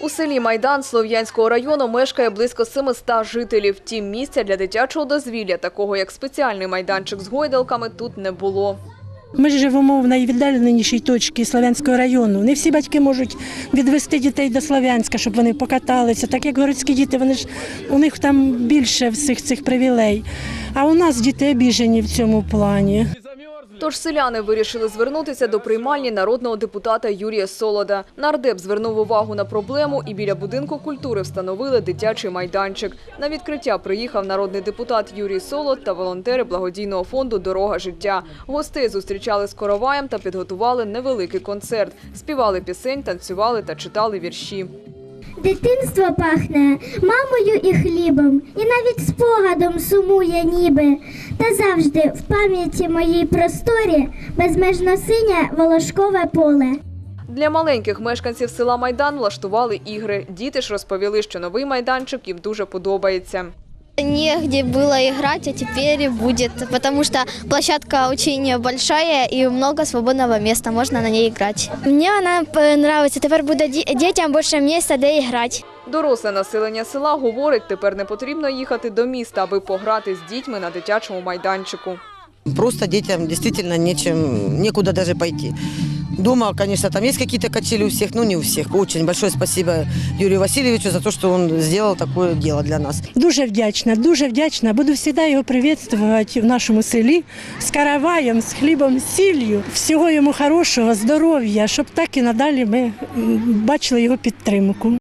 У селі Майдан Слов'янського району мешкає близько 700 жителів. Втім, місця для дитячого дозвілля, такого як спеціальний майданчик з гойдалками, тут не було. Ми живемо в найвіддаленішій точці Слов'янського району. Не всі батьки можуть відвести дітей до Слов'янська, щоб вони покаталися. Так як городські діти, вони ж у них там більше всіх цих привілей. А у нас діти обіжені в цьому плані. Тож селяни вирішили звернутися до приймальні народного депутата Юрія Солода. Нардеп звернув увагу на проблему і біля будинку культури встановили дитячий майданчик. На відкриття приїхав народний депутат Юрій Солод та волонтери благодійного фонду Дорога життя. Гостей зустрічали з короваєм та підготували невеликий концерт. Співали пісень, танцювали та читали вірші. Дитинство пахне мамою і хлібом, і навіть спогадом сумує ніби. Та завжди в пам'яті моїй просторі безмежно синє волошкове поле. Для маленьких мешканців села Майдан влаштували ігри. Діти ж розповіли, що новий майданчик їм дуже подобається. Негде было играть, а теперь будет, потому что площадка очень большая и много свободного места, можно на ней играть. Мне она нравится, теперь будет детям больше места, де играть. Доросле населення села говорить, тепер не потрібно їхати до міста, аби пограти з дітьми на дитячому майданчику. Просто детям действительно нечем, некуда даже пойти. Дома, конечно, там есть какие-то качели у всех, но не у всех. Очень большое спасибо Юрию Васильевичу за то, что он сделал такое дело для нас. Дуже вдячна, дуже вдячна. Буду всегда його привітувати в нашому селі з караваєм, з хлібом, з сіллю. Всього йому хорошого, здоров'я, щоб так і надалі ми бачили його підтримку.